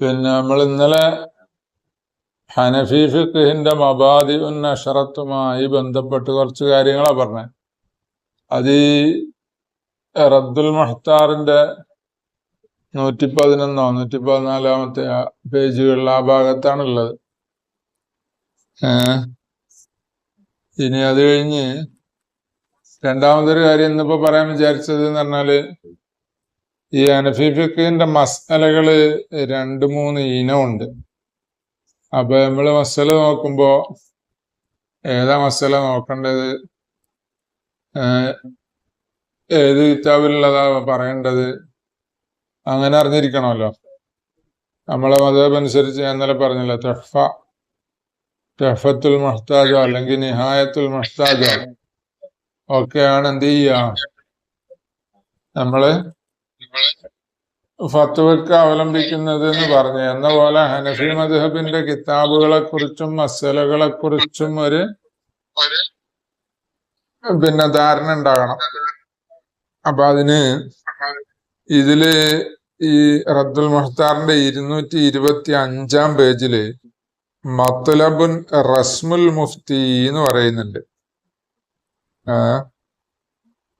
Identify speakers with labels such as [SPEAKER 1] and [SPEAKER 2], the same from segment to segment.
[SPEAKER 1] പിന്നെ നമ്മൾ ഇന്നലെ ഹനഫി ഫിഖിന്റെ മബാദി ഉന്നഷറത്തുമായി ബന്ധപ്പെട്ട് കുറച്ച് കാര്യങ്ങളാണ് പറഞ്ഞത് അത് ഈ റദ്ദുൽ മഹ്താറിന്റെ നൂറ്റി പതിനൊന്നോ നൂറ്റി പതിനാലാമത്തെ പേജുകളിൽ ആ ഭാഗത്താണുള്ളത്. ഇനി അത് കഴിഞ്ഞ് രണ്ടാമതൊരു കാര്യം ഇന്നിപ്പോ പറയാൻ വിചാരിച്ചത് എന്ന് പറഞ്ഞാൽ ഈ അനഫി ഫിഖിന്റെ രണ്ട് മൂന്ന് ഇനമുണ്ട്. അപ്പൊ നമ്മൾ മസല നോക്കുമ്പോ ഏതാ മസല നോക്കേണ്ടത്? ഏത് കിതാബിലുള്ളതാ പറയേണ്ടത്? അങ്ങനെ അറിഞ്ഞിരിക്കണമല്ലോ. നമ്മളെ മതം അനുസരിച്ച് ഞാൻ ഇന്നലെ പറഞ്ഞില്ല തെഫ തെഫത്തുൽ മഹ്താജോ അല്ലെങ്കിൽ നിഹായത്തുൽ മഹ്താജോ ഒക്കെയാണ് എന്ത് ചെയ്യുക നമ്മൾ ഫത്വക്ക് അവലംബിക്കുന്നത് എന്ന് പറഞ്ഞു. എന്ന പോലെ ഹനഫി മദ്ഹബിന്റെ കിതാബുകളെ കുറിച്ചും മസലകളെ കുറിച്ചും ഒരു പിന്നെ ധാരണ ഉണ്ടാകണം. അപ്പൊ അതിന് ഇതിൽ ഈ റദ്ദുൽ മുഹ്താറിന്റെ ഇരുന്നൂറ്റി ഇരുപത്തി അഞ്ചാം പേജിൽ മത്തുലബുൻ റസ്മുൽ മുഫ്തി എന്ന് പറയുന്നുണ്ട്.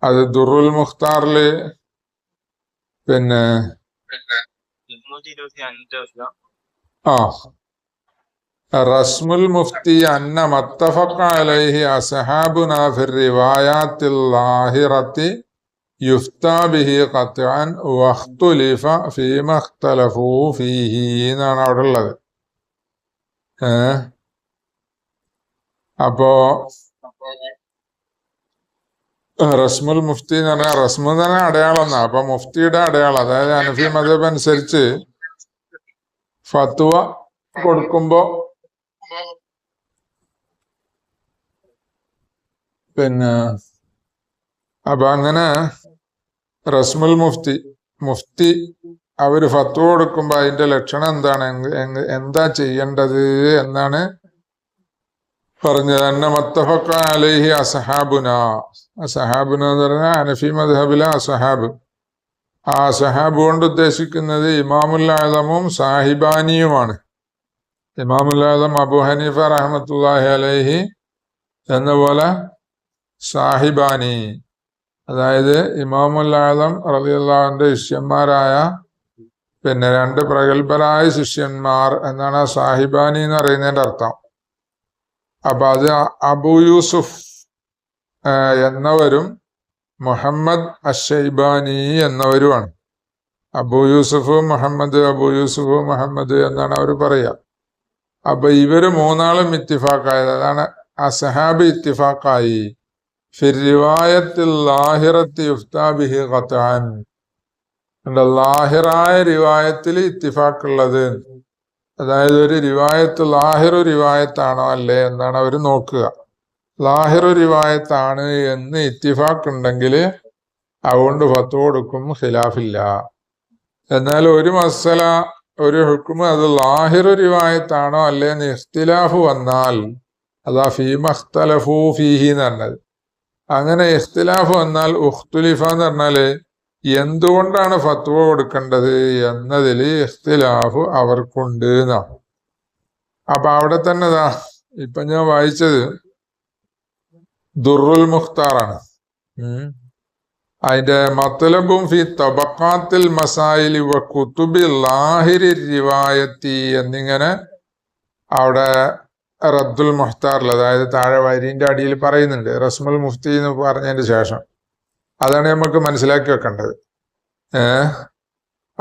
[SPEAKER 1] അത് ദുറുൽ മുഖ്താറിൽ പിന്നെ ആ. റസ്മുൽ മുഫ്തി അന്ന മത്തഫക്കാലൈഹി അസ്ഹാബുനാ ഫി റിവായാത്തിൽ ലാഹിറത്തി യുഫ്താ ബിഹി ഖത്അൻ വഖ്തുലിഫ ഫീമ ഇഖ്തലഫൂ ഫീഹി എന്നാണ് അവിടെ ഉള്ളത് ഏ? അപ്പോ റസ്മുൽ മുഫ്തി എന്ന് പറഞ്ഞാൽ റസ്മു തന്നെ അടയാളം എന്നാ അപ്പൊ മുഫ്തിയുടെ അടയാളം അതായത് അനഫി മദബ് അനുസരിച്ച് ഫത്വ കൊടുക്കുമ്പോ പിന്നെ അപ്പൊ അങ്ങനെ റസ്മുൽ മുഫ്തി മുഫ്തി അവർ ഫത്വ കൊടുക്കുമ്പോ അതിന്റെ ലക്ഷണം എന്താണ്? എന്താ ചെയ്യേണ്ടത്? എന്നാണ് പറഞ്ഞത് അന്ന മത്തഫക്ക അലൈഹി അസഹാബുന. അസഹാബുന എന്ന് പറഞ്ഞാൽ അനഫി മദ്ഹബിലെ അസഹാബ്. ആ അസഹാബ് കൊണ്ട് ഉദ്ദേശിക്കുന്നത് ഇമാമുല്ലാദമും സാഹിബാനിയുമാണ്. ഇമാമുല്ലാദം അബു ഹനീഫ റഹമത്തുല്ലാഹി അലൈഹി എന്ന പോലെ സാഹിബാനി. അതായത് ഇമാമുല്ലാദം റളിയല്ലാഹുവിന്റെ ശിഷ്യന്മാരായ പിന്നെ രണ്ട് പ്രഗത്ഭരായ ശിഷ്യന്മാർ എന്നാണ് സാഹിബാനി എന്ന് പറയുന്നതിന്റെ അർത്ഥം. അപ്പൊ അത് അബു യൂസുഫ് എന്നവരും മുഹമ്മദ് അഷൈബാനി എന്നവരുമാണ്. അബു യൂസുഫ് മുഹമ്മദ് അബു യൂസുഫ് മുഹമ്മദ് എന്നാണ് അവർ പറയുക അപ്പൊ ഇവർ മൂന്നാളും ഇത്തിഫാക്കായത് അതാണ് അസഹാബി ഇത്തിഫാക്കായി. ഫിരിവായത്തിൽ ലാഹിറത്തി യുഫ്താബിഹി ഖത്താൻ. ലാഹിറായ റിവായത്തിൽ ഇത്തിഫാക്കുള്ളത്. അതായത് ഒരു റിവായത്ത് ലാഹിറു റിവായത്താണോ അല്ലേ എന്നാണ് അവർ നോക്കുക. ലാഹിറു റിവായത്താണ് എന്ന് ഇത്തിഫാക്ക് ഉണ്ടെങ്കിൽ അതുകൊണ്ട് ഫത്ത് കൊടുക്കും ഖിലാഫില്ല. എന്നാൽ ഒരു മസല ഒരു ഹുക്കും അത് ലാഹിറു റിവായത്താണോ അല്ലേ എന്ന് ഇഖ്തിലാഫ് വന്നാൽ അതാ ഫീമഖ്തലഫു ഫീഹി എന്ന് പറഞ്ഞത്. അങ്ങനെ ഇഖ്തിലാഫ് വന്നാൽ ഉഖ്തുലിഫ എന്ന് പറഞ്ഞാൽ എന്തുകൊണ്ടാണ് ഫത്വ കൊടുക്കേണ്ടത് എന്നതിൽ ഇഖ്തിലാഫ് അവർക്കുണ്ട് എന്നാണ്. അപ്പൊ അവിടെ തന്നെ ദാ ഇപ്പൊ ഞാൻ വായിച്ചത് ദുറുൽ മുഖ്താറാണ്. അതിന്റെ മത്തലബും ഫി തബക്കാത്തിൽ മസായിലി വ കുത്തുബി ലാഹിരി റിവായത്തി എന്നിങ്ങനെ അവിടെ റദ്ദുൽ മുഖ്താറിൽ അതായത് താഴെ വരിന്റെ അടിയിൽ പറയുന്നുണ്ട് റസ്മുൽ മുഫ്തി എന്ന് പറഞ്ഞതിന് ശേഷം. അതാണ് നമുക്ക് മനസ്സിലാക്കി വെക്കേണ്ടത്. ഏ?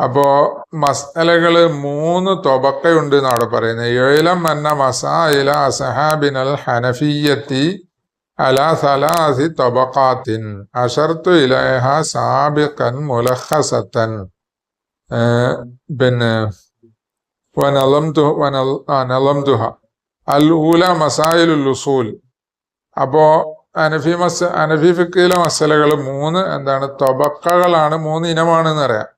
[SPEAKER 1] അപ്പോ മസലകൾ മൂന്ന് തൊബക്കയുണ്ട് എന്നാണ് പറയുന്നത്. ഏലം എന്ന മസായില അസഹാബിനൽ ഹനഫിയത്തി അല സലാസി തൊബക്കാത്തിൻ. അഷർത്തു ഇലഹ സാബിഖൻ മുലഹസത്തൻ പിന്നെ പിന്നെ വനലംതു വനൽ ആ നലംതുഹ. അൽ ഊല മസായിലുൽ ഉസൂൽ. അപ്പോ അനഫി മസ അനഫി ഫിക്കയിലെ മസലകൾ മൂന്ന് എന്താണ് തൊബക്കകളാണ് മൂന്ന് ഇനമാണെന്ന് അറിയാം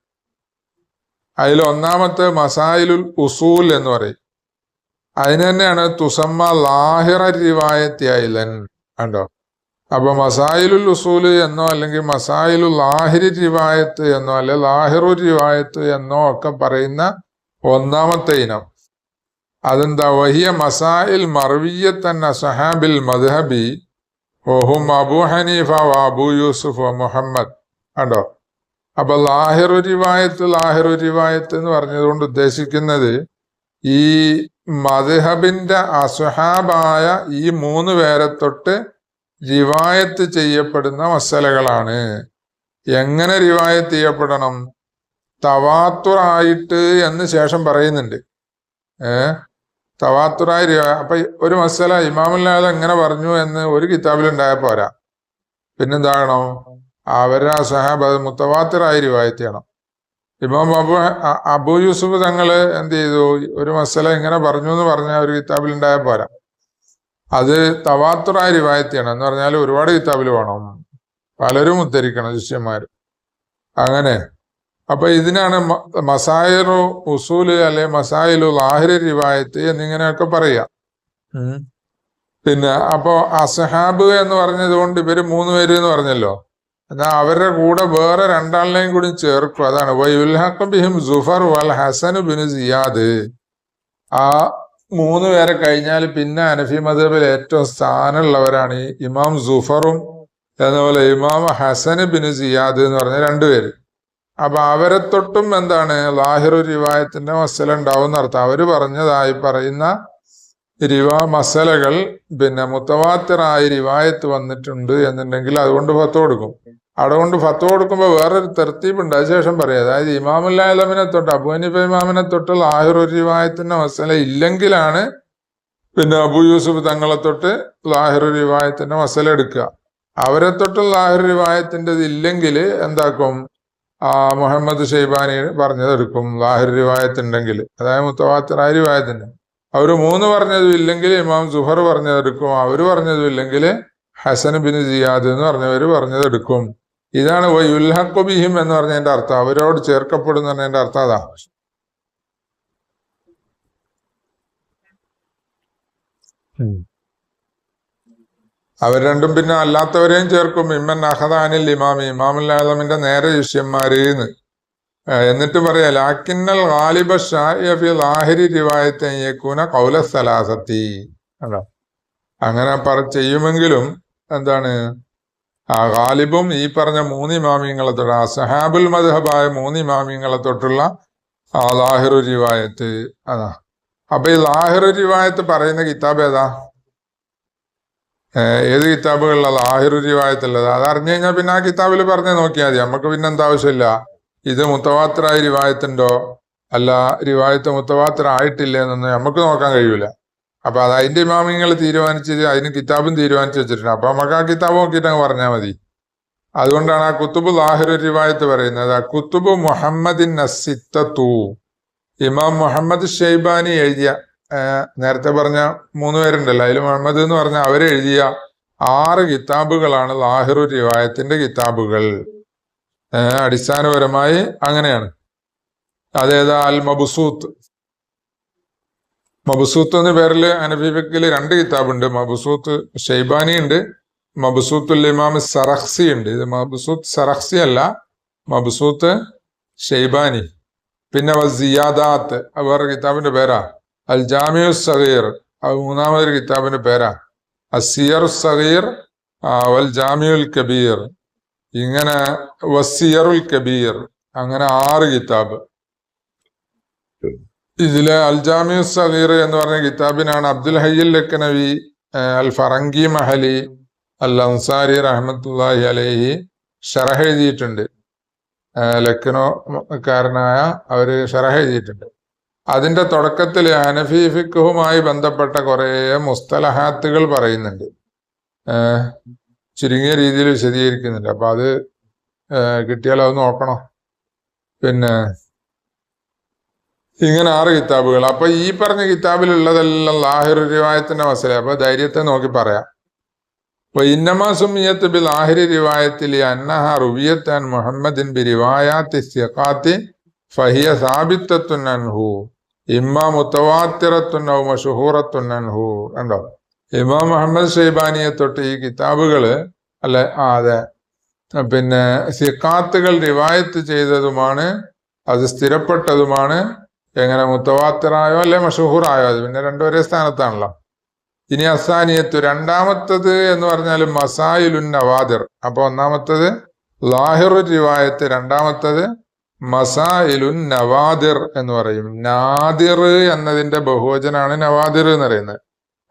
[SPEAKER 1] അതിൽ ഒന്നാമത്തെ മസായിലുൽ ഉസൂൽ എന്ന് പറയും. അതിന് തന്നെയാണ് തുസമ്മ ലാഹിറ റിവായത്തി ഐലൻ കണ്ടോ? അപ്പൊ മസായിലുൽ ഉസൂൽ എന്നോ അല്ലെങ്കിൽ മസായിലുൽ ലാഹിരി റിവായത്ത് എന്നോ അല്ലെ ലാഹിറു റിവായത്ത് എന്നോ ഒക്കെ പറയുന്ന ഒന്നാമത്തെ ഇനം. അതെന്താ? വഹിയ മസായിൽ മർവിയത്തന്ന സഹാബിൽ മദ്ഹബി ഓഹും അബു ഹനീഫ അബു യൂസുഫ് മുഹമ്മദ് കണ്ടോ? അപ്പൊ ലാഹിറു റിവായത്ത് ലാഹിറു റിവായത്ത് എന്ന് പറഞ്ഞതുകൊണ്ട് ഉദ്ദേശിക്കുന്നത് ഈ മദ്ഹബിന്റെ അസുഹാബായ ഈ മൂന്ന് പേരെ തൊട്ട് റിവായത്ത് ചെയ്യപ്പെടുന്ന മസലകളാണ്. എങ്ങനെ റിവായത്ത് ചെയ്യപ്പെടണം? തവാത്തുറായിട്ട് എന്ന് ശേഷം പറയുന്നുണ്ട്. ഏ? തവാത്തുറായി അപ്പൊ ഒരു മസല ഇമാമുല്ലാതെ എങ്ങനെ പറഞ്ഞു എന്ന് ഒരു കിതാബിൽ ഉണ്ടായ പോരാ. പിന്നെന്താകണം? അവരാ സഹാബ് അത് മുത്തവാത്തറായി റിവായത്ത് ഇമാം അബു അബു യൂസുഫ് തങ്ങൾ എന്ത് ചെയ്തു? ഒരു മസല ഇങ്ങനെ പറഞ്ഞു എന്ന് പറഞ്ഞ ഒരു കിതാബിൽ ഉണ്ടായ പോരാ. അത് തവാത്തുറായ റിവായത്ത് എന്ന് പറഞ്ഞാൽ ഒരുപാട് കിതാബിൽ വേണം. പലരും ഉദ്ധരിക്കണം ശിഷ്യന്മാർ അങ്ങനെ അപ്പൊ ഇതിനാണ് മസായിറു ഉസൂൽ അല്ലെ മസായിലു ലാഹിരി റിവായത്ത് എന്നിങ്ങനെയൊക്കെ പറയാ. പിന്നെ അപ്പോ അസഹാബ് എന്ന് പറഞ്ഞത് കൊണ്ട് ഇവർ മൂന്ന് പേര് എന്ന് പറഞ്ഞല്ലോ. എന്നാ അവരുടെ കൂടെ വേറെ രണ്ടാളിനെയും കൂടി ചേർക്കും. അതാണ്. വയുൽഹഖ് ബിഹിം സുഫർ വൽ ഹസൻ ബിൻ സിയാദ്. ആ മൂന്ന് പേരെ കഴിഞ്ഞാൽ പിന്നെ അനഫി മദബിൽ ഏറ്റവും സ്ഥാനമുള്ളവരാണ് ഈ ഇമാം സുഫറും അതുപോലെ ഇമാം ഹസൻ ബിൻ സിയാദ് എന്ന് പറഞ്ഞ രണ്ടുപേര്. അപ്പൊ അവരെ തൊട്ടും എന്താണ് ലാഹിറു റിവായത്തിന്റെ മസല ഉണ്ടാവും അർത്ഥം അവർ പറഞ്ഞതായി പറയുന്ന റിവാ മസലകൾ പിന്നെ മുത്തവാത്തറായി റിവായത്ത് വന്നിട്ടുണ്ട് എന്നുണ്ടെങ്കിൽ അതുകൊണ്ട് ഫത്ത് കൊടുക്കും. അതുകൊണ്ട് ഫത്ത് കൊടുക്കുമ്പോൾ വേറൊരു തെർത്തീപ്പുണ്ട് അതിനുശേഷം പറയാം. അതായത് ഇമാമുല്ലാലമിനെ തൊട്ട് അബുനിഫ ഇമാമിനെ തൊട്ട് ലാഹിറു റിവായത്തിന്റെ മസല ഇല്ലെങ്കിലാണ് പിന്നെ അബു യൂസുഫ് തങ്ങളെ തൊട്ട് ലാഹിറു റിവായത്തിന്റെ മസല എടുക്കുക. അവരെ തൊട്ട് ലാഹിർ റിവായത്തിന്റെ ഇല്ലെങ്കിൽ എന്താക്കും? മുഹമ്മദ് ഷെയ്ബാനി പറഞ്ഞതെടുക്കും ലാഹിർ റിവായത്ത് ഉണ്ടെങ്കിൽ അതായത് മുത്തവാത്തിറായ റിവായത്തിന്റെ അവർ മൂന്ന് പറഞ്ഞതും ഇല്ലെങ്കിൽ ഇമാം സുഹർ പറഞ്ഞതെടുക്കും അവർ പറഞ്ഞതും ഇല്ലെങ്കിൽ ഹസൻ ബിൻ ജിയാദ് എന്ന് പറഞ്ഞവർ പറഞ്ഞതെടുക്കും ഇതാണ് യുൽഹക്കുബിഹിം എന്ന് പറഞ്ഞതിന്റെ അർത്ഥം. അവരോട് ചേർക്കപ്പെടും എന്ന് പറഞ്ഞതിന്റെ അർത്ഥം അതാ. അവർ രണ്ടും പിന്നെ അല്ലാത്തവരെയും ചേർക്കും. ഇമ്മൻ അഹദാനിൽ ഇമാമി. ഇമാമുൽ ആലമിന്റെ നേരെ ശിഷ്യന്മാര് എന്ന് ഏഹ് എന്നിട്ട് പറയാ ലാക്കിന്നൽ ഗാലിബ ഷാഫി ലാഹിരി റിവായത്തയ്യക്കൂന കൗല സലാസത്തി. അതാ. അങ്ങനെ പറ ചെയ്യുമെങ്കിലും എന്താണ്? ആ ഗാലിബും ഈ പറഞ്ഞ മൂന്ന് ഇമാമിങ്ങളെ തൊട്ട് ആ സഹാബുൽ മദ്ഹബായ മൂന്ന് ഇമാമിങ്ങളെ തൊട്ടുള്ള ആ ലാഹിറു റിവായത്ത്. അതാ. അപ്പൊ ഈ ലാഹിറു റിവായത്ത് പറയുന്ന കിതാബ് ഏതാ? ഏത് കിതാബുകളിലുള്ള ലാഹിറു റിവായത്തുള്ളത് അത് അറിഞ്ഞു കഴിഞ്ഞാൽ പിന്നെ ആ കിതാബിൽ പറഞ്ഞു നോക്കിയാൽ മതി. നമുക്ക് പിന്നെ എന്താ ആവശ്യമില്ല. ഇത് മുത്തവാത്തറായ റിവായത്തുണ്ടോ അല്ല റിവായത്ത് മുത്തവാത്തർ ആയിട്ടില്ല എന്നൊന്നും നമുക്ക് നോക്കാൻ കഴിയൂല. അപ്പൊ അത് അതിന്റെ ഇമാമിങ്ങൾ തീരുമാനിച്ചത് അതിന് കിതാബും തീരുമാനിച്ചു വെച്ചിട്ടുണ്ട്. അപ്പൊ നമുക്ക് ആ കിതാബ് നോക്കിയിട്ട് പറഞ്ഞാൽ മതി. അതുകൊണ്ടാണ് ആ കുത്തുബ് ലാഹിറു റിവായത്ത് പറയുന്നത്. ആ കുത്തുബ് മുഹമ്മദിൻ നസിത്തൂ ഇമാം മുഹമ്മദ് ഷെയ്ബാനി എഴുതിയ നേരത്തെ പറഞ്ഞ മൂന്ന് പേരുണ്ടല്ലോ. അതിൽ മുഹമ്മദ് എന്ന് പറഞ്ഞ അവരെഴുതിയ ആറ് കിതാബുകളാണ് ലാഹിറു റിവായത്തിന്റെ കിതാബുകൾ. അടിസ്ഥാനപരമായി അങ്ങനെയാണ്. അതേതാ അൽ മബുസൂത്ത്? മബുസൂത്ത് എന്ന പേരിൽ അനബിബക്കിൽ രണ്ട് കിതാബുണ്ട്. മബുസൂത്ത് ഷെയ്ബാനി ഉണ്ട് മബുസൂത്തുൽ ഇമാം സറഹ്സി ഉണ്ട്. ഇത് മബുസൂത്ത് സറഹ്സി അല്ല മബുസൂത്ത് ഷെയ്ബാനി. പിന്നെ വസിയാദാത്ത് സിയാദാത്ത് വേറെ കിതാബിന്റെ പേരാ. അൽ ജാമിയു സഹീർ മൂന്നാമതൊരു കിതാബിന്റെ പേരാ. അസിയർ സഹീർ വൽ ജാമിയുൽ കബീർ. ഇങ്ങനെ വസിയറുൽ കബീർ. അങ്ങനെ ആറ് കിതാബ്. ഇതിലെ അൽ ജാമിയു സഹീർ എന്ന് പറഞ്ഞ കിതാബിനാണ് അബ്ദുൽ ഹയ്യൽ ലക്കനവി അൽ ഫറങ്കി മഹലി അൽ അൻസാരി റഹ്മത്തുല്ലാഹി അലൈഹി ഷറഹ് എഴുതിയിട്ടുണ്ട്. ഏഹ്, ലക്നോക്കാരനായ അവർ ഷറഹ് എഴുതിയിട്ടുണ്ട്. അതിന്റെ തുടക്കത്തിൽ ഹനഫി ബന്ധപ്പെട്ട കുറേ മുസ്തലഹാത്തുകൾ പറയുന്നുണ്ട്. ചുരുങ്ങിയ രീതിയിൽ വിശദീകരിക്കുന്നുണ്ട്. അപ്പം അത് കിട്ടിയാൽ അത് നോക്കണം? പിന്നെ ഇങ്ങനെ ആറ് കിതാബുകൾ. അപ്പൊ ഈ പറഞ്ഞ കിതാബിലുള്ളതെല്ലാം ലാഹിറു റിവായത്തിന്റെ മസല അപ്പൊ ധൈര്യത്തെ നോക്കി പറയാം. അപ്പൊ ഇന്നമാ സുമിയത്ത് ബിൽ ആഹിരി റിവായത്തിൽ അന്നഹ റുവിയത്താൻ മുഹമ്മദിൻ ബി റിവായാത്തി ഫഹിയ സാബിത്തത്തുൻ അൻഹു. ഇമ്മ മുത്തവാത്തിറത്തുന്നോ അൻഹു. കണ്ടോ? ഇമാം മുഹമ്മദ് ഷെയ്ബാനിയെ തൊട്ട് ഈ കിതാബുകൾ അല്ലെ ആ അതെ പിന്നെ സിക്കാത്തുകൾ റിവായത്ത് ചെയ്തതുമാണ് അത് സ്ഥിരപ്പെട്ടതുമാണ്. എങ്ങനെ മുത്തവാത്തറായോ അല്ലെ മഷഹൂറായോ അത് പിന്നെ രണ്ടു ഒരേ സ്ഥാനത്താണല്ലോ. ഇനി അസാനിയത്തു രണ്ടാമത്തത് എന്ന് പറഞ്ഞാൽ മസായിലുൻ നവാദിർ. അപ്പൊ ഒന്നാമത്തത് ലാഹിറു റിവായത്ത് രണ്ടാമത്തത് മസായിലുൻ നവാദിർ എന്ന് പറയും. നാദിർ എന്നതിന്റെ ബഹുവചനാണ് നവാദിർ എന്ന് പറയുന്നത്.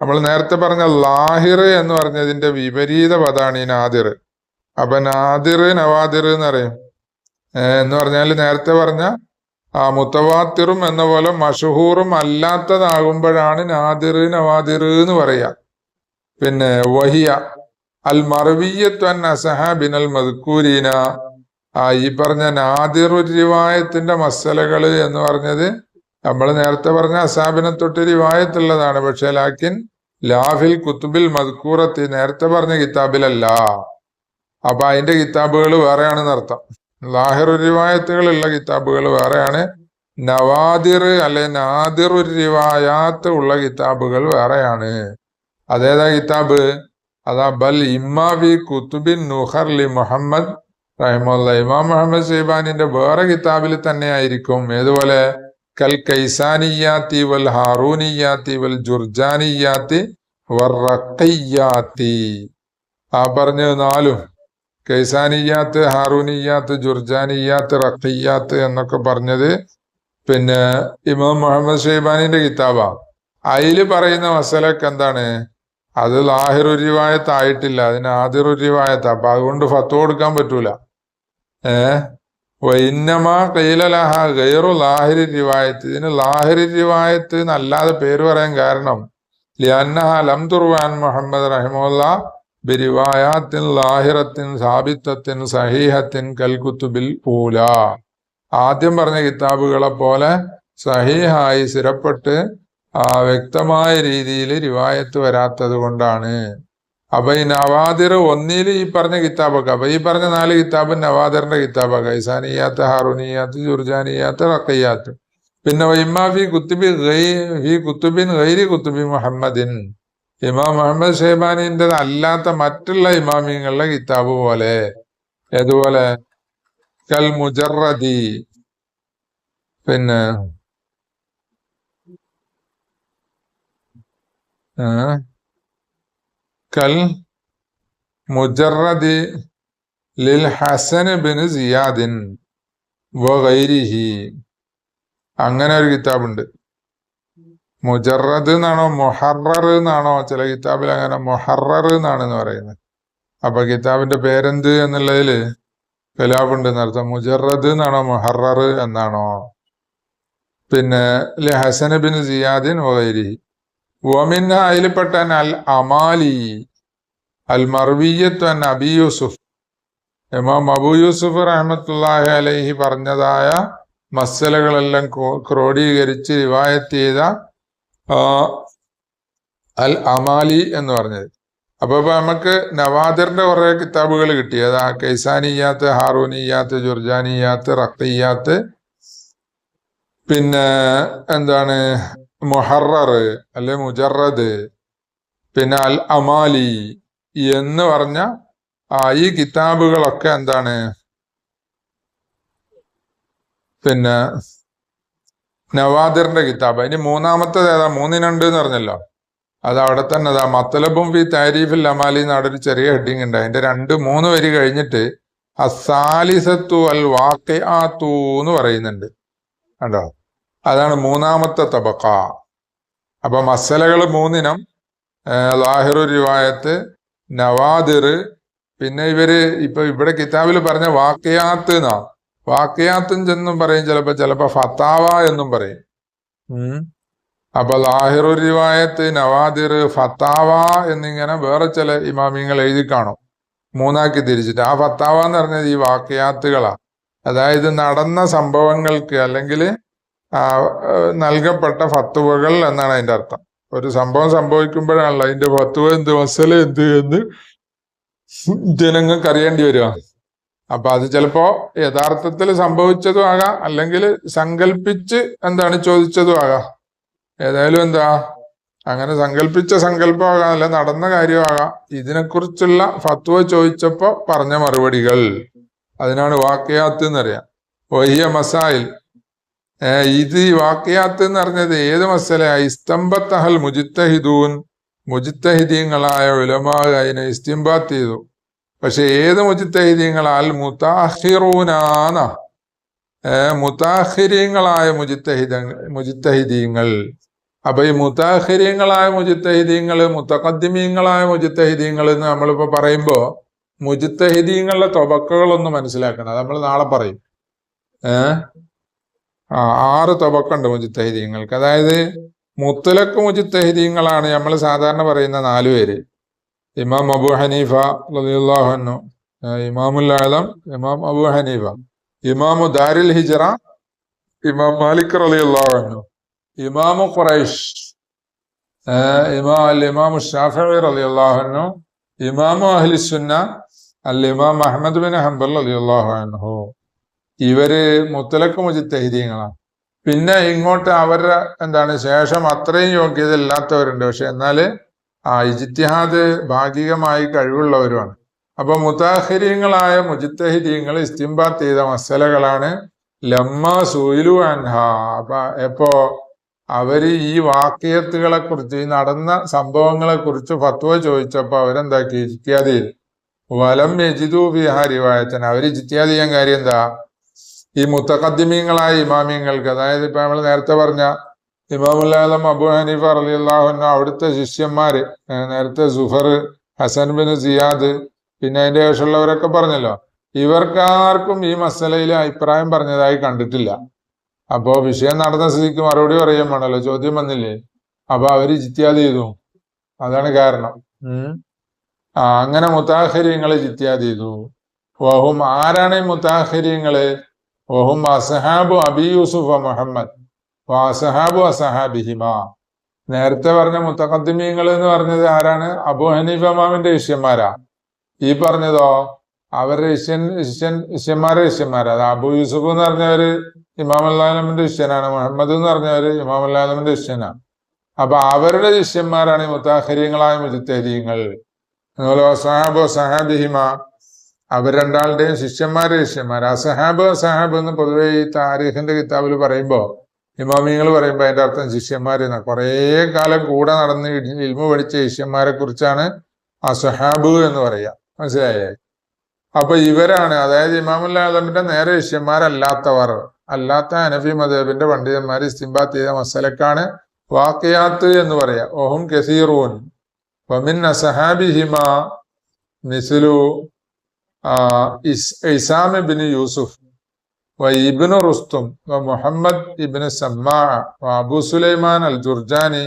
[SPEAKER 1] നമ്മൾ നേരത്തെ പറഞ്ഞ ലാഹിർ എന്ന് പറഞ്ഞതിന്റെ വിപരീത പദാണ് ഈ നാദിർ. അപ്പൊ നാദിർ നവാദിർ എന്ന് പറയും. എന്ന് പറഞ്ഞാൽ നേരത്തെ പറഞ്ഞ ആ മുത്തവാത്തിറും എന്ന പോലെ മഷഹൂറും അല്ലാത്തതാകുമ്പോഴാണ് നാദിർ നവാദിർ എന്ന് പറയുക. പിന്നെ വഹിയ അൽ മറവിയത്വൻ അസഹ ബിനൽ മദ്കൂരീന ഈ പറഞ്ഞ നാദിർ റിവായത്തിന്റെ മസലകൾ എന്ന് പറഞ്ഞത് നമ്മൾ നേരത്തെ പറഞ്ഞ അസാബിനെ തൊട്ട് റിവായത്തുള്ളതാണ് പക്ഷെ ലാക്കിൻ ലാഫിൽ കുത്തുബിൽ മദ്കൂറത്തി നേരത്തെ പറഞ്ഞ കിതാബിലല്ല. അപ്പൊ അതിന്റെ കിതാബുകൾ വേറെയാണെന്ന് അർത്ഥം. ലാഹിർ റിവായത്തുകളുള്ള കിതാബുകൾ വേറെയാണ്. നവാദിർ അല്ലെ നാദിർ റിവായാത്ത് ഉള്ള കിതാബുകൾ വേറെയാണ്. അതേതാ കിതാബ്? അതാ ബൽ ഇമ്മാ കുത്തുബിൻ നുഹർ ലി മുഹമ്മദ് ഇമാം മുഹമ്മദ് ഷെയ്ബാനിന്റെ വേറെ കിതാബിൽ തന്നെ ആയിരിക്കും. ഏതുപോലെ? കൽ കൈസാനിയാത്തി വൽ ഹാറൂനിയാത്തി വൽ ജുർജാനിയാത്തി വർറക്കയ്യാത്തി ആ പറഞ്ഞ നാലും. കൈസാനിയാത്ത് ഹാറൂനിയാത്ത് ജുർജാനിയാത്ത് റഖയ്യാത്ത് എന്നൊക്കെ പറഞ്ഞത് പിന്നെ ഇമാം മുഹമ്മദ് ഷെയ്ബാനിന്റെ കിതാബാ. അതിൽ പറയുന്ന മസലക്ക് എന്താണ്? അത് ലാഹിറുരിവായത്ത് ആയിട്ടില്ല അതിന് ആദിറുരിവായത്ത്. അപ്പൊ അതുകൊണ്ട് ഫത്ത് കൊടുക്കാൻ പറ്റൂല. വൈന്നമാ കയ്യിലലഹ ഗൈറു ലാഹിരി റിവായത്ത് ഇതിന് ലാഹിരി റിവായത്ത് എന്നല്ലാതെ പേര് പറയാൻ കാരണം ലിയന്നഹ ലം തുർവാൻ മുഹമ്മദ് റഹിമുല്ല ബിരിവായാത്തിൻ ലാഹിറത്തിൻ സാബിത്തത്തിൻ സഹീഹത്തിൻ കൽകുത്തുബിൽ പൂല ആദ്യം പറഞ്ഞ കിതാബുകളെ പോലെ സഹീഹായി സ്ഥിരപ്പെട്ട് ആ വ്യക്തമായ രീതിയിൽ റിവായത്ത് വരാത്തത് കൊണ്ടാണ്. അപ്പൊ ഈ നവാദിർ ഒന്നിൽ ഈ പറഞ്ഞ കിതാബൊക്കെ അപ്പൊ ഈ പറഞ്ഞ നാല് കിതാബ് നവാദിറിന്റെ കിതാബ് ഖൈസാനിയാത്ത് ഹാറൂനിയാത്ത് ജുർജാനിയാത്ത് റക്കയ്യാത്ത് പിന്നെ ഇമാ ഫി കുത്തുബി ഫി കുത്തുബിൻ ഗൈരി കുത്തുബി മുഹമ്മദിൻ. ഇമാം മുഹമ്മദ് ഷെയ്ബാനിന്റെ അല്ലാത്ത മറ്റുള്ള ഇമാമിങ്ങളുടെ കിതാബ് പോലെ ഏതുപോലെ? കൽ മുജറദി. പിന്നെ ആ, കൽ മുജറദി ലിൽ ഹസൻ ബിൻ സിയാദിൻ അങ്ങനെ ഒരു കിതാബുണ്ട്. മുജറദ് എന്നാണോ മൊഹറർ എന്നാണോ ചില കിതാബിൽ അങ്ങനെ മൊഹറർ എന്നാണെന്ന് പറയുന്നത്. അപ്പൊ കിതാബിന്റെ പേരെന്ത് എന്നുള്ളതിൽ കലാബുണ്ട് എന്നർത്ഥം മുജറദ് എന്നാണോ മൊഹറർ എന്നാണോ. പിന്നെ ലി ബിൻ സിയാദിൻ വഗൈരിഹി വമിന്ന അതിൽപ്പെട്ട അൽ അമാലി അൽ മർവിയത്ത് അൻ അബി യൂസുഫ് ഇമാം അബു യൂസുഫ് عليه അലൈഹി പറഞ്ഞതായ മസലകളെല്ലാം ക്രോ- ക്രോഡീകരിച്ച് റിവായത്ത് ചെയ്ത അൽ അമാലി എന്ന് പറഞ്ഞത്. അപ്പോൾ ഇപ്പൊ നമുക്ക് നവാദറിന്റെ കുറെ കിതാബുകൾ കിട്ടി. അതാ കൈസാനിയാത്ത് ഹാറൂനിയാത്ത് ജുർജാനിയാത്ത് റഖിയാത്ത് പിന്നെ എന്താണ്? മൊഹറർ അല്ലെ മുജറദ് പിന്നെ അൽ അമാലി എന്ന് പറഞ്ഞ ആ ഈ കിതാബുകളൊക്കെ എന്താണ്? പിന്നെ നവാദിറിന്റെ കിതാബ്. ഇനി മൂന്നാമത്തേത് ഏതാ? മൂന്നിനുണ്ട് എന്ന് പറഞ്ഞല്ലോ. അത് അവിടെ തന്നെ അതാ മത്തലബും ഫി താരീഫിൽ അമാലി എന്നവിടെ ഒരു ചെറിയ ഹെഡിങ് ഉണ്ട്. അതിന്റെ രണ്ട് മൂന്ന് വരി കഴിഞ്ഞിട്ട് അസാലിസത്തു അൽ വാക്കിആത്തു എന്ന് പറയുന്നുണ്ട്. കണ്ടോ? അതാണ് മൂന്നാമത്തെ തബക്ക. അപ്പൊ മസലകൾ മൂന്നിനം ലാഹിറു റിവായത്ത് നവാദിർ പിന്നെ ഇവർ ഇപ്പൊ ഇവിടെ കിതാബിൽ പറഞ്ഞ വാക്കിയാത്ത് എന്നാ വാക്കിയാത്തും എന്നും പറയും ചിലപ്പോ ചിലപ്പോ ഫത്താവ എന്നും പറയും. അപ്പൊ ലാഹിറു റിവായത്ത് നവാദിർ ഫത്താവ എന്നിങ്ങനെ വേറെ ചില ഇമാമിങ്ങൾ എഴുതി കാണും. മൂന്നാക്കി തിരിച്ചിട്ട്. ആ ഫത്താവ എന്ന് പറഞ്ഞത് ഈ വാക്കിയാത്തുകളാ അതായത് നടന്ന സംഭവങ്ങൾക്ക് അല്ലെങ്കിൽ നൽകപ്പെട്ട ഫത്തുവകൾ എന്നാണ് അതിന്റെ അർത്ഥം. ഒരു സംഭവം സംഭവിക്കുമ്പോഴാണല്ലോ അതിന്റെ ഫത്തുവ എന്ത് മസല എന്ത് എന്ന് ജനങ്ങൾക്ക് അറിയേണ്ടി വരിക. അപ്പൊ അത് ചിലപ്പോ യഥാർത്ഥത്തിൽ സംഭവിച്ചതും ആകാം അല്ലെങ്കിൽ സങ്കല്പിച്ച് എന്താണ് ചോദിച്ചതും ആകാം. ഏതായാലും എന്താ അങ്ങനെ സങ്കല്പിച്ച സങ്കല്പമാകാം അല്ല നടന്ന കാര്യമാകാം ഇതിനെക്കുറിച്ചുള്ള ഫത്വ ചോദിച്ചപ്പോ പറഞ്ഞ മറുപടികൾ. അതിനാണ് വാക്യാത്ത് എന്നറിയാം. വഹിയ മസായിൽ ഇത് ഈ വാക്യാത്ത് എന്ന് പറഞ്ഞത് ഏത് മസലയായി ഇസ്തംബത്തഹൽ മുജിത്തഹിദൂൻ. മുജിത്തഹിദീങ്ങളായ ഉലമാ അതിനെ ഇസ്തിംബാത്ത് ചെയ്തു. പക്ഷെ ഏത് മുജിത്തഹിദീങ്ങളാൽ? മുതാഹിറൂനാന മുതാഹിരീങ്ങളായ മുജിത്തഹിദ മുജിത്തഹിദീങ്ങൾ. അപ്പൊ ഈ മുതാഹിരീങ്ങളായ മുജിത്തഹിദീങ്ങൾ മുത്തഖദ്ദിമീങ്ങളായ മുജിത്തഹിദീങ്ങൾ എന്ന് നമ്മളിപ്പോ പറയുമ്പോ മുജിത്തഹിദീങ്ങളുടെ തൊബക്കകളൊന്ന് മനസ്സിലാക്കണം നമ്മൾ നാളെ പറയും. ഏ? ആ ആറ് തൊബക്കുണ്ട് മുജിത്തഹിദീങ്ങൾക്ക്. അതായത് മുത്തലക്ക് മുജിത്തഹിദീങ്ങളാണ് നമ്മൾ സാധാരണ പറയുന്ന നാല് പേര്. ഇമാം അബു ഹനീഫ റളിയല്ലാഹു ഇമാമുൽ ആലം ഇമാം അബു ഹനീഫ ഇമാമു ദാരിൽ ഹിജറ ഇമാം മാലിക് അൻഹു ഇമാമു ഖുറൈഷ് ഇമാ അൽ ഇമാമു ഷാഫി അൻഹു ഇമാമു അഹ്ലി സുന്ന അൽ ഇമാം അഹമ്മദ് ബിൻ ഹംബൽ റളിയല്ലാഹു അൻഹു. ഇവർ മുത്തലക്ക് മുജിത്തഹിദീങ്ങളാണ് പിന്നെ ഇങ്ങോട്ട് അവരുടെ എന്താണ് ശേഷം അത്രയും യോഗ്യത ഇല്ലാത്തവരുണ്ട്. പക്ഷെ എന്നാൽ ആ ഇജിത്തിഹാദ് ഭാഗികമായി കഴിവുള്ളവരുമാണ്. അപ്പൊ മുതാഹിര്യങ്ങളായ മുജിത്തഹിദീങ്ങൾ ഇസ്തിംബാത്ത് ചെയ്ത മസലകളാണ് ലമ്മ സൂയിലു അൻഹ. അപ്പൊ എപ്പോ അവർ ഈ വാക്യത്തുകളെ കുറിച്ച് ഈ നടന്ന സംഭവങ്ങളെ കുറിച്ച് ഫത്വ ചോദിച്ചപ്പോ അവരെന്താക്കി? ഇജിത്യാദി വലം യജിദു ബിഹാരി വായത്തൻ അവർ ഇജിത്യാദി ചെയ്യാൻ കാര്യം എന്താ? ഈ മുത്തഖദ്ദിമീങ്ങളായ ഇമാമിങ്ങൾക്ക് അതായത് ഇപ്പൊ നമ്മൾ നേരത്തെ പറഞ്ഞ ഇമാമുല്ലാലം അബു ഹനീഫ് അലി അള്ളാഹു അവിടുത്തെ ശിഷ്യന്മാര് നേരത്തെ സുഫർ ഹസൻ ബിൻ സിയാദ് പിന്നെ അതിന്റെ ശേഷമുള്ളവരൊക്കെ പറഞ്ഞല്ലോ. ഇവർക്കാർക്കും ഈ മസലയിൽ അഭിപ്രായം പറഞ്ഞതായി കണ്ടിട്ടില്ല. അപ്പോ വിഷയം നടന്ന സ്ഥിതിക്ക് മറുപടി പറയാൻ വേണമല്ലോ. ചോദ്യം വന്നില്ലേ? അപ്പൊ അവർ ജിത്യാദ് ചെയ്തു. അതാണ് കാരണം. അങ്ങനെ മുത്താഹര്യങ്ങൾ ജിത്യാദ് ചെയ്തു. ആരാണ് ഈ മുത്താഹര്യങ്ങൾ വഹും അസഹാബു അബി യൂസുഫ് മുഹമ്മദ് അസഹാബു അസഹാബിഹിമ നേരത്തെ പറഞ്ഞ മുത്തഖദ്ദിമീങ്ങൾ എന്ന് പറഞ്ഞത് ആരാണ്? അബു ഹനീഫ മാമിന്റെ ശിഷ്യന്മാരാ. ഈ പറഞ്ഞതോ അവരുടെ ശിഷ്യൻ ശിഷ്യൻ ശിഷ്യന്മാരെ ശിഷ്യന്മാരാ. അത് അബു യൂസുഫ് എന്ന് പറഞ്ഞവര് ഇമാം അല്ലാലമിന്റെ ശിഷ്യനാണ്. മുഹമ്മദ് എന്ന് പറഞ്ഞവര് ഇമാം അല്ലാലമിന്റെ ശിഷ്യനാണ്. അപ്പൊ അവരുടെ ശിഷ്യന്മാരാണ് ഈ മുത്താഹര്യങ്ങളായ മുജിത്തരീങ്ങൾ അതുപോലെ സഹാബോ സഹാബിഹിമ അവർ രണ്ടാളുടെയും ശിഷ്യന്മാരെ ശിഷ്യന്മാർ അസഹാബ് സഹാബ് എന്ന് പൊതുവെ ഈ താരീഖിന്റെ കിതാബിൽ പറയുമ്പോൾ ഇമാമിങ്ങൾ പറയുമ്പോൾ അതിന്റെ അർത്ഥം ശിഷ്യന്മാരെന്ന കുറേ കാലം കൂടെ നടന്ന് ഇൽമു പഠിച്ച ശിഷ്യന്മാരെ കുറിച്ചാണ് അസഹാബ് എന്ന് പറയാ. മനസ്സിലായേ? അപ്പൊ ഇവരാണ് അതായത് ഇമാമുൽ ആലമിന്റെ നേരെ ശിഷ്യന്മാരല്ലാത്തവർ അല്ലാത്ത അനഫി മദേബിന്റെ പണ്ഡിതന്മാർ ഇസ്തിംബാത്ത് ചെയ്ത മസലക്കാണ് വാക്കിയാത്ത് എന്ന് പറയാ. ഓഹും കസീറൂൻ. വമിൻ അസഹാബിഹിമ മിസ്ലു ഇസാം ഇബിന് Yusuf വൈബിന് Rustum Muhammad ibn Samma Abu Sulaiman al Jurjani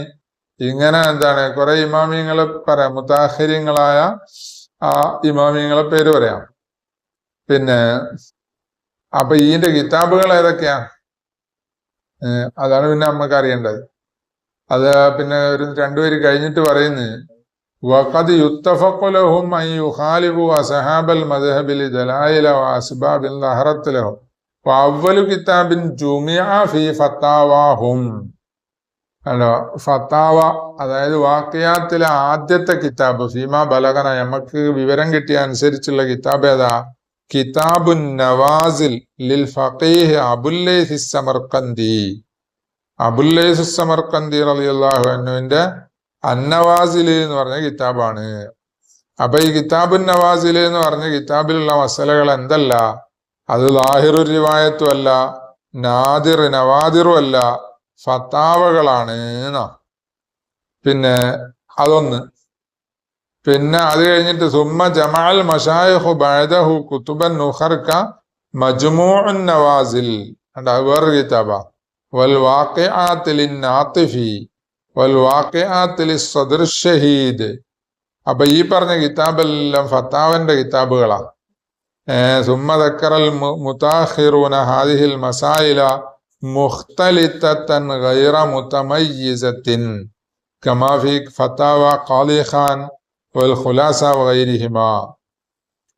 [SPEAKER 1] ഇങ്ങനെ എന്താണ് കുറെ ഇമാമിയങ്ങളെ പറയാം മുത്താഹിര്യങ്ങളായ ആ ഇമാമിയങ്ങളെ പേര് പറയാം. പിന്നെ അപ്പൊ ഈന്റെ കിതാബുകൾ ഏതൊക്കെയാ? അതാണ് പിന്നെ നമുക്ക് അറിയേണ്ടത്. അത് പിന്നെ ഒരു രണ്ടുപേര് കഴിഞ്ഞിട്ട് പറയുന്നത് وقد يتفق لهم أن يخالفوا أصحاب المذهب لدلائل وأسباب ظهرت لهم وأول كتاب جمع في فتاواهم അല്ലോ ഫത്താവ അതായത് വാക്യാത്തിലെ ആദ്യത്തെ കിതാബ് ഫീമ ബലകന നമുക്ക് വിവരം കിട്ടിയ അനുസരിച്ചുള്ള കിതാബ് ഏതാ കിതാബുൻ നവാസിൽ ലിൽ ഫഖീഹ് അബുല്ലൈഹി സമർക്കന്തി അബുല്ലൈഹി സമർക്കന്തി റളിയല്ലാഹു അൻഹുവിന്റെ അന്നവാസിൽ എന്ന് പറഞ്ഞ കിതാബാണ്. അപ്പൊ ഈ കിതാബുൻ നവാസിൽ എന്ന് പറഞ്ഞ കിതാബിലുള്ള മസലകൾ എന്തല്ല? അത് ലാഹിറു റിവായത്തും അല്ല നാദിർ നവാദിറും അല്ല ഫത്താവകളാണ് പിന്നെ അതൊന്ന്. പിന്നെ അത് കഴിഞ്ഞിട്ട് സുമ്മ ജമാൽ മഷായഹു ബഅദഹു കുത്തുബൻ നുഹർക്ക മജ്മൂഉൻ നവാസിൽ? അത് വേറൊരു കിതാബാ. വൽ വാഖിആത്തിൽ നാത്തിഫി. ഷഹീദ് അപ്പൊ ഈ പറഞ്ഞ കിതാബെല്ലാം ഫത്താവന്റെ കിതാബുകളാണ്.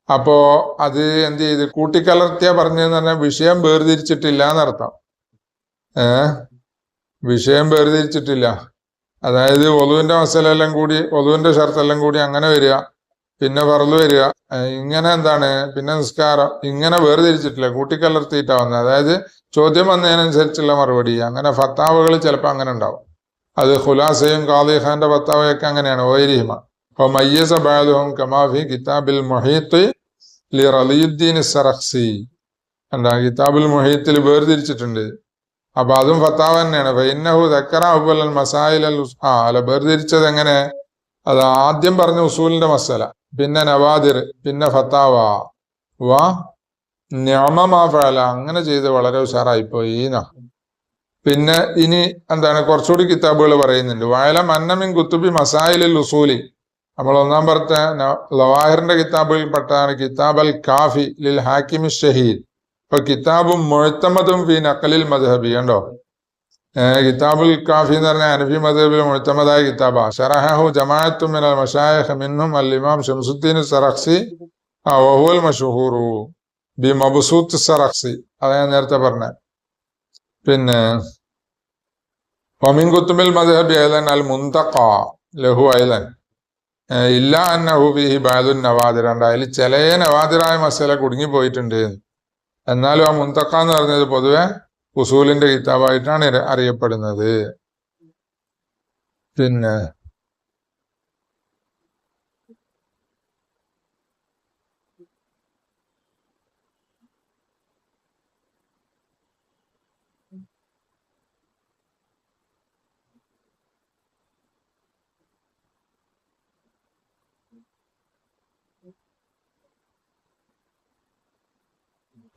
[SPEAKER 1] അപ്പോ അത് എന്ത് ചെയ്ത് കൂട്ടിക്കലർത്തിയ പറഞ്ഞെന്ന് പറഞ്ഞാൽ വിഷയം വേർതിരിച്ചിട്ടില്ല എന്നർത്ഥം ഏ വിഷയം വേർതിരിച്ചിട്ടില്ല. അതായത് ഒലുവിന്റെ മസലെല്ലാം കൂടി ഒലുവിന്റെ ഷർത്തെല്ലാം കൂടി അങ്ങനെ വരിക പിന്നെ പറൽ വരിക ഇങ്ങനെ എന്താണ്? പിന്നെ നിസ്കാരം ഇങ്ങനെ വേർതിരിച്ചിട്ടില്ല കൂട്ടിക്കലർത്തിയിട്ടാ വന്നത്. അതായത് ചോദ്യം വന്നതിനനുസരിച്ചുള്ള മറുപടി. അങ്ങനെ ഫത്താവുകൾ ചിലപ്പോൾ അങ്ങനെ ഉണ്ടാവും. അത് ഖുലാസയും കാദിഖാന്റെ ഫത്താവയൊക്കെ അങ്ങനെയാണ് ഓയിരിഹിമ അപ്പൊ മയ്യസ ബാലുഹും കമാഫി കിതാബിൽ മൊഹീത്ത് ലി റലിയുദ്ദീൻ സറഖ്സി. എന്താ? കിതാബുൽ മൊഹീത്തിൽ വേർതിരിച്ചിട്ടുണ്ട്. അപ്പൊ അതും ഫത്താവ് തന്നെയാണ്. ഫൈനഹു ദക്കറ അവൽ മസായിൽ അൽ ആ അല്ല വേർതിരിച്ചത് എങ്ങനെ? അത് ആദ്യം പറഞ്ഞ ഉസൂലിന്റെ മസല. പിന്നെ നവാദിർ പിന്നെ ഫത്താവ. വാ ഞമമാഫല അങ്ങനെ ചെയ്ത് വളരെ ഉഷാറായിപ്പോയി ന്നാ. പിന്നെ ഇനി എന്താണ്? കുറച്ചുകൂടി കിതാബുകൾ പറയുന്നുണ്ട്. വയല മന്നമിൻ കുത്തുബി മസായിലിൽ ഉസൂലി. നമ്മൾ ഒന്നാം പറഞ്ഞ ന- ലവാഹിറിന്റെ കിതാബുകളിൽ പെട്ടതാണ് കിതാബ് അൽ കാഫി ലിൽ ഹാക്കിമി ഷഹീദ്. ഇപ്പൊ കിതാബും മുഴത്തമതും ഫി നക്കലിൽ മദ്ഹബി കണ്ടോ? കിതാബുൽ കാഫി എന്ന് പറഞ്ഞ അനഫി മദ്ഹബിൽ മുഴത്തമതായ കിതാബാ. ഷറഹു ജമാഅത്തു മിനൽ അൽ ഇമാം ഷംസുദ്ദീൻ സറഖ്സി ആ വഹുവൽ മഷഹൂറു ബി മബുസൂത്ത് സറഖ്സി. അതാ ഞാൻ നേരത്തെ പറഞ്ഞ. പിന്നെ ഒമിൻ കുത്തുമിൽ മദ്ഹബി ഐലൻ അൽ മുന്തഖ ലഹു ഐലൻ. ഇല്ല അന്നഹു ബിഹി ബാദുൻ നവാദിർ. ഉണ്ട് അതിൽ ചില നവാദിറായ മസല കുടുങ്ങി പോയിട്ടുണ്ട് എന്നാലും ആ മുന്തക്ക എന്ന് പറഞ്ഞത് പൊതുവെ ഉസൂലിന്റെ കിതാബായിട്ടാണ് അറിയപ്പെടുന്നത്. പിന്നെ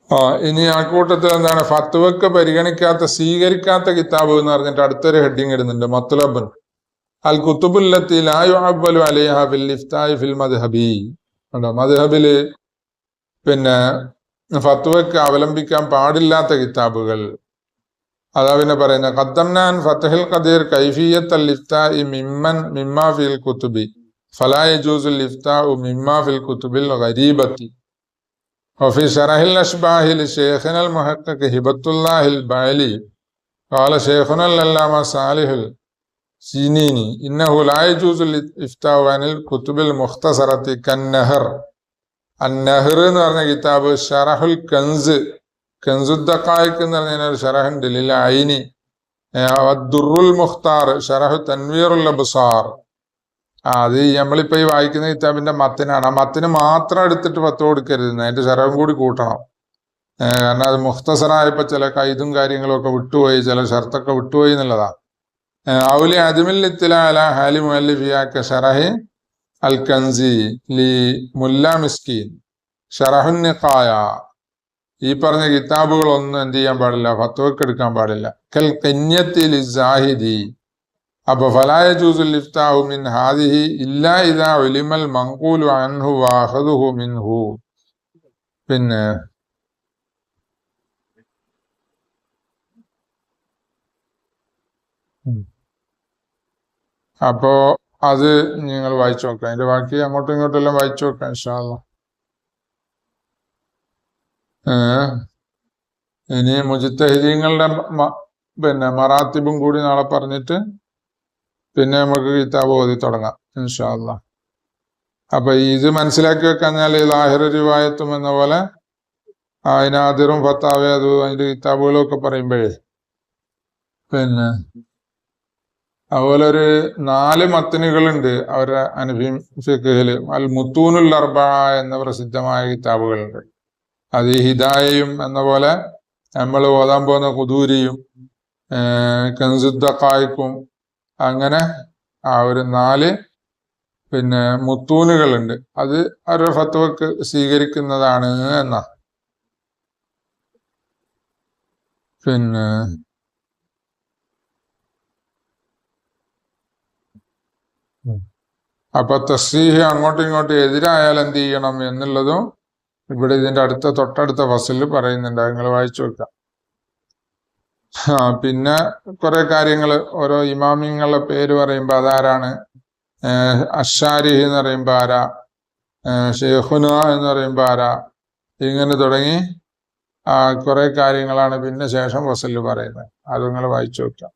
[SPEAKER 1] ആ ഇനി ആ കൂട്ടത്തിൽ എന്താണ്? ഫത്വക്ക് പരിഗണിക്കാത്ത സ്വീകരിക്കാത്ത കിതാബ് എന്ന് പറഞ്ഞിട്ട് അടുത്തൊരു ഹെഡിങ് ഇടുന്നുണ്ട്. മത്തുലബൻ അൽ കുത്തുബുല്ലത്തി ലായു അബ്ബലു അലിഹ ഫിൽ മദ്ഹബി. മദ്ഹബിൽ പിന്നെ ഫത്വക്ക് അവലംബിക്കാൻ പാടില്ലാത്ത കിതാബുകൾ. അതാ പിന്നെ പറയുന്നത്. ഖദ്ദംനാൻ ഫത്തഹിൽ ഖദീർ കൈഫിയത്ത് അൽ ഇഫ്താഇ മിമ്മൻ മിമ്മാ ഫിൽ കുത്തുബി. ഫലാ ലിഫ്താ ഇഫ്താഉ മിമ്മാ ഫിൽ കുത്തുബിൽ ഗരീബത്തി. وفي شرح الأشباه لشيخنا المحقق هبة الله البعلي قال شيخنا العلامة صالح السينيني إنه لا يجوز الإفتاء عن الكتب المختصرة كالنهر النهر എന്ന് പറഞ്ഞ കിതാബ് ഷറഹുൽ കൻസ് കൻസുദ്ദഖായിക്ക് എന്ന് പറഞ്ഞ ഒരു ഷറഹുണ്ട് ലിൽ ഐനി ദുറുൽ മുഖ്താർ ഷറഹു തൻവീറുൽ അബ്സാർ ആ അത് നമ്മളിപ്പോ ഈ വായിക്കുന്ന കിതാബിന്റെ മത്തിനാണ്. ആ മത്തിന് മാത്രം എടുത്തിട്ട് പത്ത് കൊടുക്കരുത് അതിന്റെ ശരവും കൂടി കൂട്ടണം. കാരണം അത് മുഖ്തസറായപ്പോ ചില കൈതും കാര്യങ്ങളൊക്കെ വിട്ടുപോയി ചില ഷർത്തൊക്കെ വിട്ടുപോയി എന്നുള്ളതാണ്. ഔലി അജ്മിൽ ഇത്തിലാല ഹാലി മുഅല്ലിഫിയാക്ക ഷറഹി അൽ കൻസി ലി മുല്ല മിസ്കീൻ ഷറഹുൻ നിഖായ. ഈ പറഞ്ഞ കിതാബുകളൊന്നും എന്ത് ചെയ്യാൻ പാടില്ല ഫത്വക്ക് എടുക്കാൻ പാടില്ല. കൽ കന്യത്തിൽ സാഹിദി അപ്പൊ ഫലായ ജൂസുൽ ഇഫ്താഹു മിൻ ഹാദിഹി ഇല്ല ഇതാ ഉലിമൽ മങ്കൂലു അൻഹു വാഹദുഹു മിൻഹു. പിന്നെ. അപ്പോ അത് നിങ്ങൾ വായിച്ചു നോക്കാം. അതിന്റെ ബാക്കി അങ്ങോട്ടും ഇങ്ങോട്ടും എല്ലാം വായിച്ചു നോക്കാം ഏഹ് ഇനി മുജിത്തഹിദീങ്ങളുടെ പിന്നെ മറാത്തിബും കൂടി നാളെ പറഞ്ഞിട്ട് പിന്നെ നമുക്ക് കിതാബ് ഓതി തുടങ്ങാം ഇൻഷാല്ല അപ്പൊ ഇത് മനസ്സിലാക്കി വെക്കഴിഞ്ഞാൽ ഈ ലാഹിർ റിവായത്തും എന്ന പോലെ അതിനാതിറും ഭർത്താവ് അത് അതിന്റെ കിതാബുകളും ഒക്കെ പറയുമ്പോഴേ. പിന്നെ അതുപോലെ ഒരു നാല് മത്തനുകളുണ്ട് അവരുടെ അനുഭവം ഫിഖിൽ അൽ മുത്തൂനുൽ അർബ എന്ന പ്രസിദ്ധമായ കിതാബുകളുണ്ട്. അത് ഈ ഹിദായയും എന്ന പോലെ നമ്മൾ ഓതാൻ പോകുന്ന കുദൂരിയും കൻസുദ്ദക്കായ്ക്കും അങ്ങനെ ആ ഒരു നാല് പിന്നെ മുത്തൂനുകളുണ്ട് അത് അവരുടെ ഫത്വക്ക് സ്വീകരിക്കുന്നതാണ് എന്നാ? പിന്നെ അപ്പൊ തസ്സീഹ് അങ്ങോട്ടും ഇങ്ങോട്ടും എതിരായാൽ എന്ത് ചെയ്യണം എന്നുള്ളതും ഇവിടെ ഇതിന്റെ അടുത്ത തൊട്ടടുത്ത ഫസലിൽ പറയുന്നുണ്ട്. നിങ്ങൾ വായിച്ചു വെക്കാം പിന്നെ കുറെ കാര്യങ്ങൾ ഓരോ ഇമാമിങ്ങളുടെ പേര് പറയുമ്പോൾ അതാരാണ്? അഷാരിഹി എന്ന് പറയുമ്പോൾ ആരാ? ഷെയ്ഖുന എന്ന് പറയുമ്പോൾ ആരാ? ഇങ്ങനെ തുടങ്ങി. കുറേ കാര്യങ്ങളാണ് പിന്നെ ശേഷം വസൽ പറയുന്നത്. അത് നിങ്ങൾ വായിച്ചു വെക്കാം